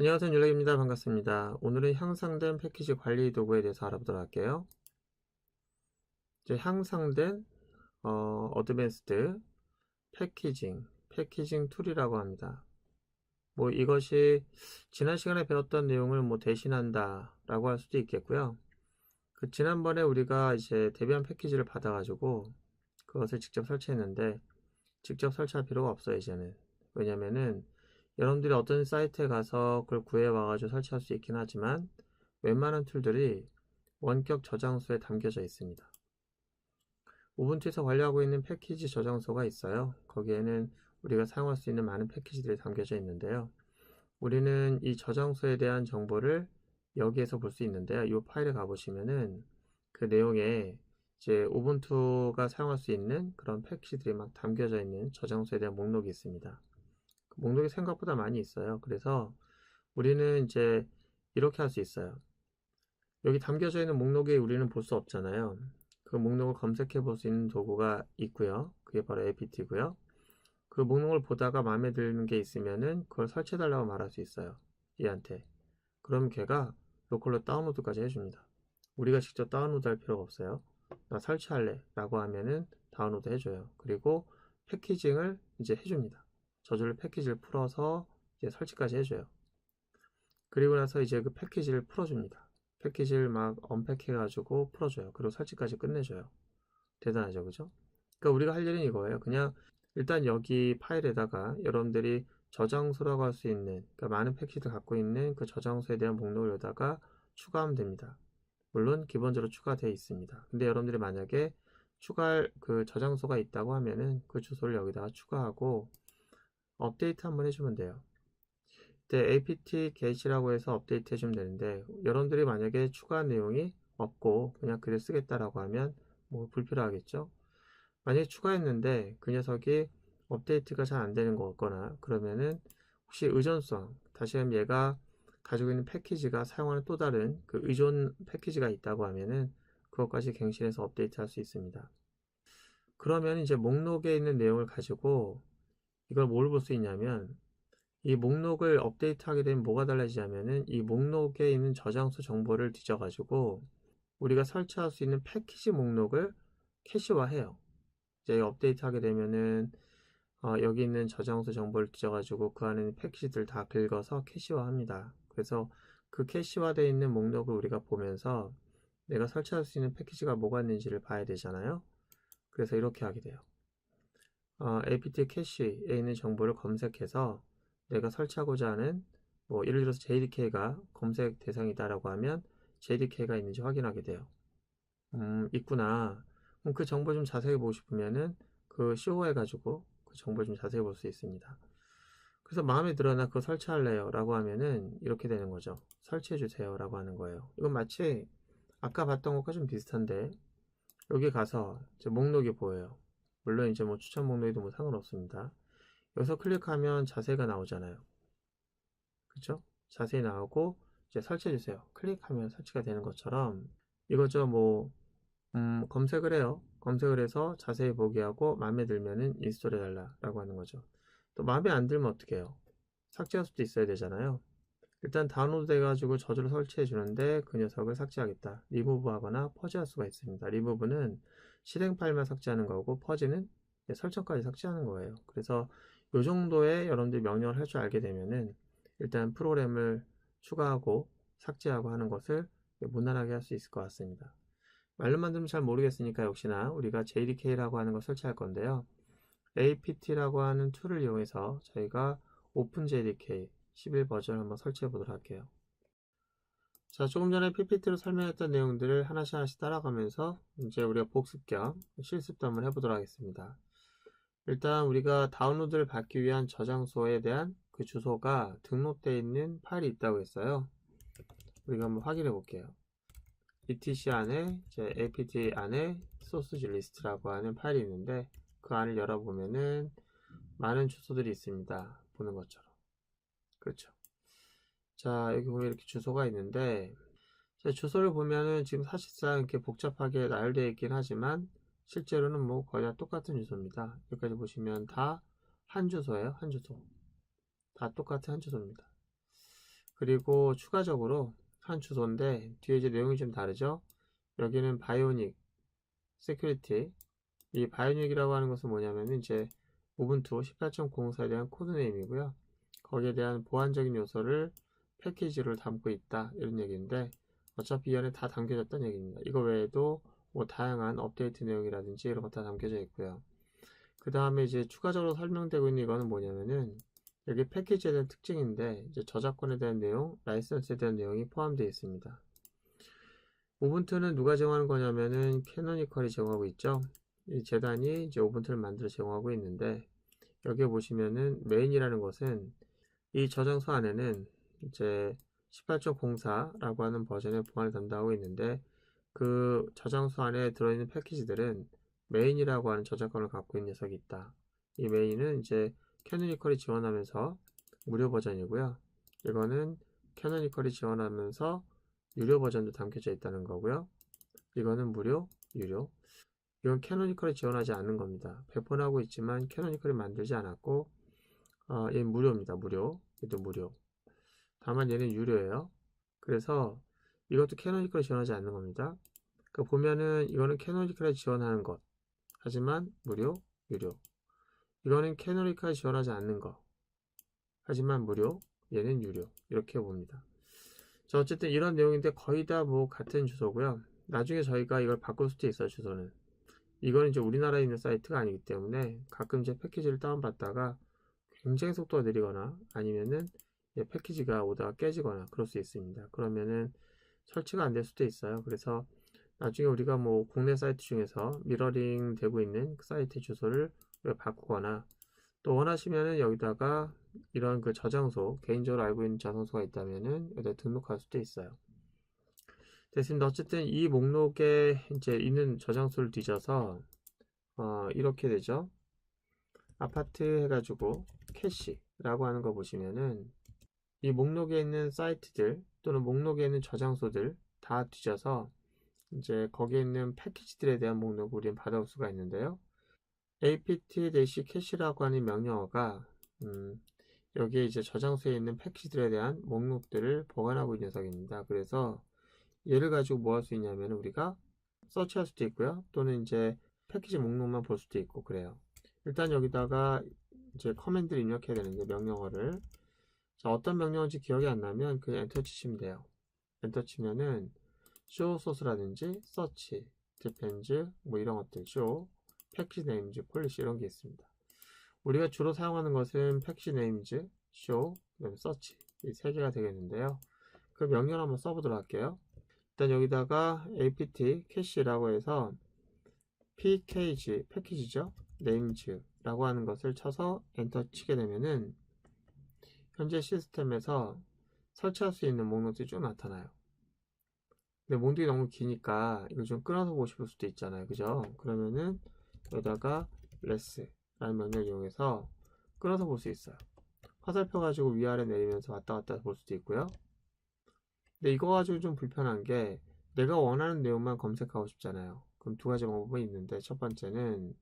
안녕하세요 윤락입니다. 반갑습니다. 오늘은 향상된 패키지 관리 도구에 대해서 알아보도록 할게요. 이제 향상된 어, 어드밴스드 패키징 패키징 툴이라고 합니다. 뭐 이것이 지난 시간에 배웠던 내용을 뭐 대신한다 라고 할 수도 있겠고요. 그 지난번에 우리가 이제 대비한 패키지를 받아 가지고 그것을 직접 설치했는데 직접 설치할 필요가 없어요 이제는. 왜냐면은 여러분들이 어떤 사이트에 가서 그걸 구해와가지고 설치할 수 있긴 하지만 웬만한 툴들이 원격 저장소에 담겨져 있습니다. 우분투에서 관리하고 있는 패키지 저장소가 있어요. 거기에는 우리가 사용할 수 있는 많은 패키지들이 담겨져 있는데요. 우리는 이 저장소에 대한 정보를 여기에서 볼 수 있는데요. 이 파일에 가보시면은 그 내용에 이제 우분투가 사용할 수 있는 그런 패키지들이 막 담겨져 있는 저장소에 대한 목록이 있습니다. 목록이 생각보다 많이 있어요. 그래서 우리는 이제 이렇게 할 수 있어요. 여기 담겨져 있는 목록에 우리는 볼 수 없잖아요. 그 목록을 검색해 볼 수 있는 도구가 있고요. 그게 바로 apt고요. 그 목록을 보다가 마음에 드는 게 있으면은 그걸 설치해 달라고 말할 수 있어요. 얘한테. 그럼 걔가 로컬로 다운로드까지 해줍니다. 우리가 직접 다운로드 할 필요가 없어요. 나 설치할래 라고 하면은 다운로드 해줘요. 그리고 패키징을 이제 해줍니다. 저절로 패키지를 풀어서 이제 설치까지 해줘요. 그리고 나서 이제 그 패키지를 풀어줍니다. 패키지를 막 언팩해가지고 풀어줘요. 그리고 설치까지 끝내줘요. 대단하죠, 그죠? 그러니까 우리가 할 일은 이거예요. 그냥 일단 여기 파일에다가 여러분들이 저장소라고 할 수 있는 그러니까 많은 패키지를 갖고 있는 그 저장소에 대한 목록을 여기다가 추가하면 됩니다. 물론 기본적으로 추가되어 있습니다. 근데 여러분들이 만약에 추가할 그 저장소가 있다고 하면은 그 주소를 여기다가 추가하고 업데이트 한번 해주면 돼요. 네, apt get이라고 해서 업데이트 해주면 되는데 여러분들이 만약에 추가한 내용이 없고 그냥 글을 쓰겠다라고 하면 뭐 불필요하겠죠. 만약에 추가했는데 그 녀석이 업데이트가 잘 안 되는 거거나 그러면은 혹시 의존성 다시 하면 얘가 가지고 있는 패키지가 사용하는 또 다른 그 의존 패키지가 있다고 하면은 그것까지 갱신해서 업데이트 할 수 있습니다. 그러면 이제 목록에 있는 내용을 가지고 이걸 뭘 볼 수 있냐면 이 목록을 업데이트하게 되면 뭐가 달라지냐면은 이 목록에 있는 저장소 정보를 뒤져가지고 우리가 설치할 수 있는 패키지 목록을 캐시화해요. 이제 업데이트하게 되면은 어, 여기 있는 저장소 정보를 뒤져가지고 그 안에 있는 패키지들 다 긁어서 캐시화합니다. 그래서 그 캐시화되어 있는 목록을 우리가 보면서 내가 설치할 수 있는 패키지가 뭐가 있는지를 봐야 되잖아요. 그래서 이렇게 하게 돼요. 어, apt 캐시에 있는 정보를 검색해서 내가 설치하고자 하는 뭐 예를 들어서 JDK가 검색 대상이다라고 하면 JDK가 있는지 확인하게 돼요. 음, 있구나. 그럼 그 정보 좀 자세히 보고 싶으면은 그쇼 해가지고 그 정보를 좀 자세히 볼 수 있습니다. 그래서 마음에 들어 나 그거 설치할래요 라고 하면은 이렇게 되는 거죠. 설치해 주세요 라고 하는 거예요. 이건 마치 아까 봤던 것과 좀 비슷한데 여기 가서 목록이 보여요. 물론 이제 뭐 추천 목록에도 뭐 상관없습니다. 여기서 클릭하면 자세가 나오잖아요. 그쵸? 자세히 나오고 이제 설치해 주세요. 클릭하면 설치가 되는 것처럼 이거죠. 뭐 음, 검색을 해요. 검색을 해서 자세히 보게 하고 마음에 들면은 인스톨 해 달라 라고 하는 거죠. 또 마음에 안 들면 어떻게 해요? 삭제할 수도 있어야 되잖아요. 일단 다운로드 해가지고 저절로 설치해 주는데 그 녀석을 삭제하겠다. 리무브 하거나 퍼지할 수가 있습니다. 리무브는 실행 파일만 삭제하는 거고 퍼지는 설정까지 삭제하는 거예요. 그래서 이 정도의 여러분들이 명령을 할 줄 알게 되면은 일단 프로그램을 추가하고 삭제하고 하는 것을 무난하게 할 수 있을 것 같습니다. 말로만 들으면 잘 모르겠으니까 역시나 우리가 JDK라고 하는 걸 설치할 건데요. apt라고 하는 툴을 이용해서 저희가 OpenJDK 11 버전을 한번 설치해 보도록 할게요. 자, 조금 전에 PPT로 설명했던 내용들을 하나씩 하나씩 따라가면서 이제 우리가 복습 겸 실습도 한번 해보도록 하겠습니다. 일단 우리가 다운로드를 받기 위한 저장소에 대한 그 주소가 등록되어 있는 파일이 있다고 했어요. 우리가 한번 확인해 볼게요. etc 안에 이제 apt 안에 소스지 리스트라고 하는 파일이 있는데 그 안을 열어보면은 많은 주소들이 있습니다. 보는 것처럼. 그렇죠. 자, 여기 보면 이렇게 주소가 있는데, 자, 주소를 보면은 지금 사실상 이렇게 복잡하게 나열되어 있긴 하지만, 실제로는 뭐 거의 다 똑같은 주소입니다. 여기까지 보시면 다 한 주소예요. 한 주소. 다 똑같은 한 주소입니다. 그리고 추가적으로 한 주소인데 뒤에 이제 내용이 좀 다르죠. 여기는 바이오닉 세큐리티 이 바이오닉이라고 하는 것은 뭐냐면은 이제 우분투 18.04에 대한 코드네임이고요. 거기에 대한 보안적인 요소를 패키지로 담고 있다 이런 얘기인데 어차피 이 안에 다 담겨졌다는 얘기입니다. 이거 외에도 뭐 다양한 업데이트 내용이라든지 이런 거 다 담겨져 있고요. 그 다음에 이제 추가적으로 설명되고 있는 이거는 뭐냐면은 여기 패키지에 대한 특징인데 이제 저작권에 대한 내용, 라이선스에 대한 내용이 포함되어 있습니다. 우분투는 누가 제공하는 거냐면은 캐노니컬이 제공하고 있죠. 이 재단이 이제 우분투를 만들어 제공하고 있는데 여기에 보시면은 메인이라는 것은 이 저장소 안에는 이제 18.04라고 하는 버전의 보안을 담당하고 있는데 그 저장소 안에 들어있는 패키지들은 메인이라고 하는 저작권을 갖고 있는 녀석이 있다. 이 메인은 이제 캐노니컬이 지원하면서 무료 버전이고요. 이거는 캐노니컬이 지원하면서 유료 버전도 담겨져 있다는 거고요. 이거는 무료, 유료. 이건 캐노니컬이 지원하지 않는 겁니다. 배폰하고 있지만 캐노니컬이 만들지 않았고 어, 얘는 무료입니다. 무료. 얘도 무료. 다만 얘는 유료예요. 그래서 이것도 캐노니컬이 지원하지 않는 겁니다. 그 보면은 이거는 캐노니컬이 지원하는 것. 하지만 무료, 유료. 이거는 캐노니컬이 지원하지 않는 것. 하지만 무료, 얘는 유료. 이렇게 봅니다. 자, 어쨌든 이런 내용인데 거의 다 뭐 같은 주소고요. 나중에 저희가 이걸 바꿀 수도 있어요, 주소는. 이거는 이제 우리나라에 있는 사이트가 아니기 때문에 가끔 제 패키지를 다운받다가 굉장히 속도가 느리거나 아니면은 패키지가 오다가 깨지거나 그럴 수 있습니다. 그러면은 설치가 안 될 수도 있어요. 그래서 나중에 우리가 뭐 국내 사이트 중에서 미러링 되고 있는 그 사이트 주소를 바꾸거나 또 원하시면은 여기다가 이런 그 저장소 개인적으로 알고 있는 저장소가 있다면은 여기다 등록할 수도 있어요. 됐습니다. 어쨌든 이 목록에 이제 있는 저장소를 뒤져서 어, 이렇게 되죠. 아파트 해가지고 캐시라고 하는 거 보시면은 이 목록에 있는 사이트들 또는 목록에 있는 저장소들 다 뒤져서 이제 거기에 있는 패키지들에 대한 목록을 우리는 받아올 수가 있는데요. apt-cache라고 하는 명령어가 음, 여기에 이제 저장소에 있는 패키지들에 대한 목록들을 보관하고 있는 녀석입니다. 그래서 얘를 가지고 뭐 할 수 있냐면 우리가 서치할 수도 있고요. 또는 이제 패키지 목록만 볼 수도 있고 그래요. 일단 여기다가 이제 커맨드를 입력해야 되는데 명령어를 자 어떤 명령어인지 기억이 안 나면 그냥 엔터 치시면 돼요. 엔터 치면은 show source라든지 search, depends 뭐 이런 것들 show, package names, policy 이런 게 있습니다. 우리가 주로 사용하는 것은 package names, show, 그다음에 search 이 세 개가 되겠는데요. 그 명령 한번 써보도록 할게요. 일단 여기다가 apt cache라고 해서 pkg 패키지죠 names라고 하는 것을 쳐서 엔터 치게 되면은 현재 시스템에서 설치할 수 있는 목록들이 쭉 나타나요. 근데 목록이 너무 기니까 이걸 좀 끊어서 보고 싶을 수도 있잖아요. 그죠? 그러면은 여기다가 less라는 명령을 이용해서 끊어서 볼 수 있어요. 화살표 가지고 위아래 내리면서 왔다 갔다 볼 수도 있고요. 근데 이거 가지고 좀 불편한 게 내가 원하는 내용만 검색하고 싶잖아요. 그럼 두 가지 방법이 있는데 첫 번째는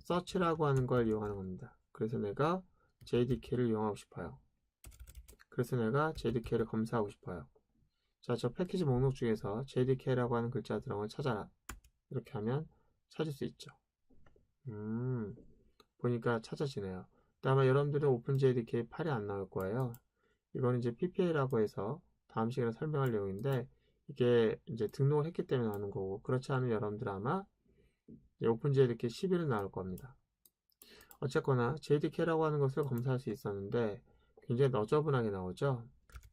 search라고 하는 걸 이용하는 겁니다. 그래서 내가 JDK를 이용하고 싶어요. 그래서 내가 JDK를 검사하고 싶어요. 자, 저 패키지 목록 중에서 JDK라고 하는 글자 들어간 걸 찾아라. 이렇게 하면 찾을 수 있죠. 음, 보니까 찾아지네요. 다음에 여러분들은 오픈JDK 8이 안 나올 거예요. 이거는 이제 PPA라고 해서 다음 시간에 설명할 내용인데 이게 이제 등록을 했기 때문에 나오는 거고 그렇지 않으면 여러분들 아마 오픈JDK 11은 나올 겁니다. 어쨌거나 JDK라고 하는 것을 검사할 수 있었는데 굉장히 너저분하게 나오죠.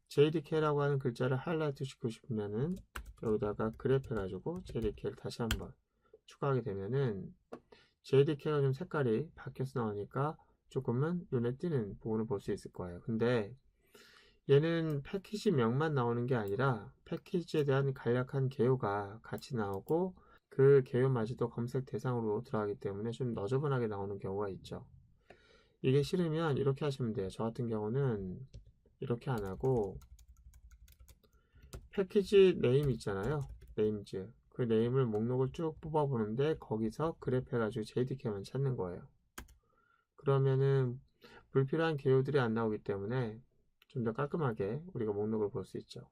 JDK라고 하는 글자를 하이라이트 시키고 싶으면은 여기다가 그래프 해가지고 JDK를 다시 한번 추가하게 되면은 JDK가 좀 색깔이 바뀌어서 나오니까 조금은 눈에 띄는 부분을 볼 수 있을 거예요. 근데 얘는 패키지 명만 나오는 게 아니라 패키지에 대한 간략한 개요가 같이 나오고 그 개요마저도 검색 대상으로 들어가기 때문에 좀 너저분하게 나오는 경우가 있죠. 이게 싫으면 이렇게 하시면 돼요. 저 같은 경우는 이렇게 안 하고 패키지 네임 있잖아요. 네임즈. 그 네임을 목록을 쭉 뽑아보는데 거기서 그래프 해가지고 JDK만 찾는 거예요. 그러면은 불필요한 개요들이 안 나오기 때문에 좀 더 깔끔하게 우리가 목록을 볼 수 있죠.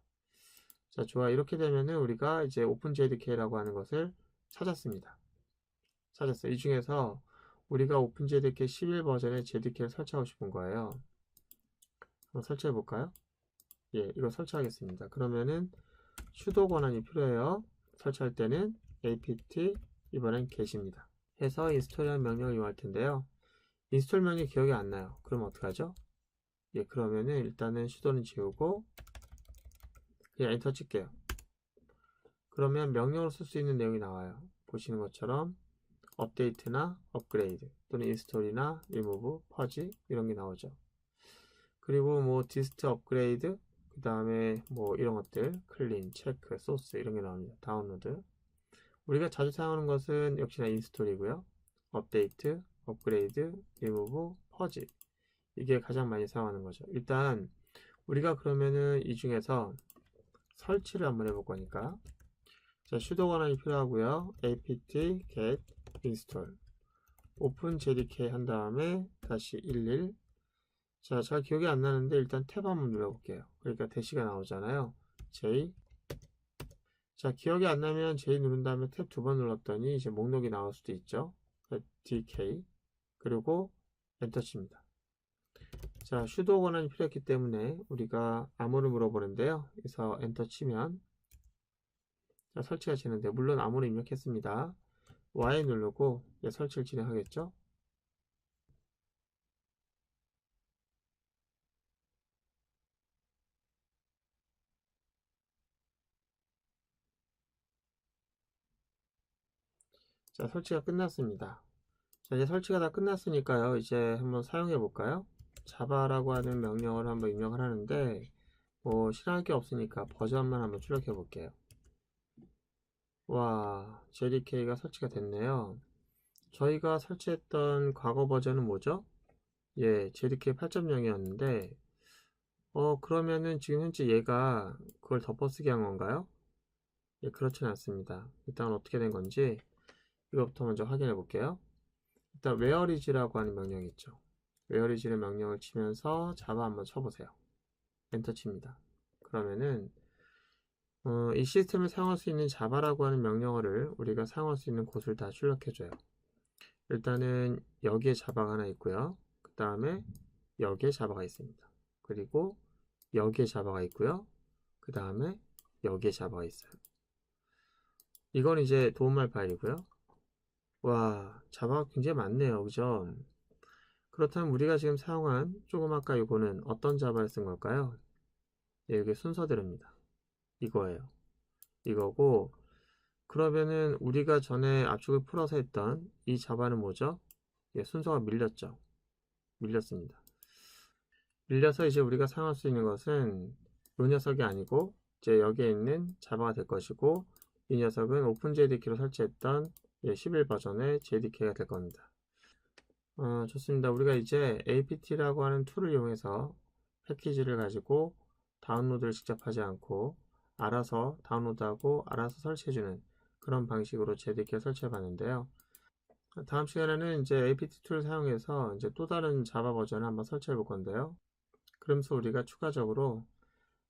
자, 좋아. 이렇게 되면은 우리가 이제 OpenJDK라고 하는 것을 찾았습니다. 찾았어요. 이 중에서 우리가 OpenJDK 11 버전의 JDK를 설치하고 싶은 거예요. 한번 설치해 볼까요? 예, 이거 설치하겠습니다. 그러면은 수도 권한이 필요해요. 설치할 때는 apt 이번엔 get입니다. 해서 인스톨이라는 명령을 이용할 텐데요. 인스톨 명령이 기억이 안 나요. 그럼 어떡하죠? 예, 그러면은 일단은 수도는 지우고 그냥 엔터 칠게요. 그러면 명령으로 쓸 수 있는 내용이 나와요. 보시는 것처럼 업데이트나 업그레이드 또는 인스톨이나 리무브, 퍼지 이런 게 나오죠. 그리고 뭐 디스트 업그레이드 그 다음에 뭐 이런 것들 클린, 체크, 소스 이런 게 나옵니다. 다운로드 우리가 자주 사용하는 것은 역시나 인스톨이고요. 업데이트, 업그레이드, 리무브, 퍼지 이게 가장 많이 사용하는 거죠. 일단 우리가 그러면은 이 중에서 설치를 한번 해볼 거니까 자, 수도 권한이 필요하고요. apt get install open jdk 한 다음에 다시 11 자, 잘 기억이 안 나는데 일단 탭 한번 눌러볼게요. 그러니까 대시가 나오잖아요. J 자, 기억이 안 나면 J 누른 다음에 탭 두 번 눌렀더니 이제 목록이 나올 수도 있죠. DK 그리고 엔터 칩니다. 자, 슈도 권한이 필요했기 때문에 우리가 암호를 물어보는데요. 그래서 엔터 치면 자, 설치가 되는데 물론 암호를 입력했습니다. Y 누르고 예, 설치를 진행하겠죠. 자, 설치가 끝났습니다. 자, 이제 설치가 다 끝났으니까요. 이제 한번 사용해 볼까요? 자바라고 하는 명령을 한번 입력을 하는데 뭐 실행할 게 없으니까 버전만 한번 출력해 볼게요. 와, JDK가 설치가 됐네요. 저희가 설치했던 과거 버전은 뭐죠? 예, JDK 8.0이었는데 어, 그러면은 지금 현재 얘가 그걸 덮어쓰기 한 건가요? 예, 그렇지는 않습니다. 일단 어떻게 된 건지 이것부터 먼저 확인해 볼게요. 일단 whereis라고 하는 명령이 있죠. whereis의 명령을 치면서 자바 한번 쳐보세요. 엔터 칩니다. 그러면은 어, 이 시스템을 사용할 수 있는 자바라고 하는 명령어를 우리가 사용할 수 있는 곳을 다 출력해줘요. 일단은 여기에 자바가 하나 있고요. 그 다음에 여기에 자바가 있습니다. 그리고 여기에 자바가 있고요. 그 다음에 여기에 자바가 있어요. 이건 이제 도움말 파일이고요. 와, 자바가 굉장히 많네요. 그죠? 그렇다면 우리가 지금 사용한 조금 아까 이거는 어떤 자바를 쓴 걸까요? 네, 이게 순서대로입니다. 이거예요. 이거고 그러면은 우리가 전에 압축을 풀어서 했던 이 자바는 뭐죠? 예, 순서가 밀렸죠. 밀렸습니다. 밀려서 이제 우리가 사용할 수 있는 것은 이 녀석이 아니고 이제 여기에 있는 자바가 될 것이고 이 녀석은 오픈JDK로 설치했던 11 예, 버전의 JDK가 될 겁니다. 어, 좋습니다. 우리가 이제 apt라고 하는 툴을 이용해서 패키지를 가지고 다운로드를 직접 하지 않고 알아서 다운로드하고 알아서 설치해주는 그런 방식으로 JDK 설치해 봤는데요. 다음 시간에는 이제 apt 툴을 사용해서 이제 또 다른 자바 버전을 한번 설치해 볼 건데요. 그러면서 우리가 추가적으로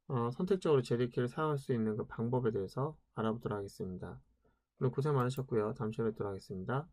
어, 선택적으로 JDK를 사용할 수 있는 그 방법에 대해서 알아보도록 하겠습니다. 오늘 고생 많으셨고요. 다음 시간에 뵙도록 하겠습니다.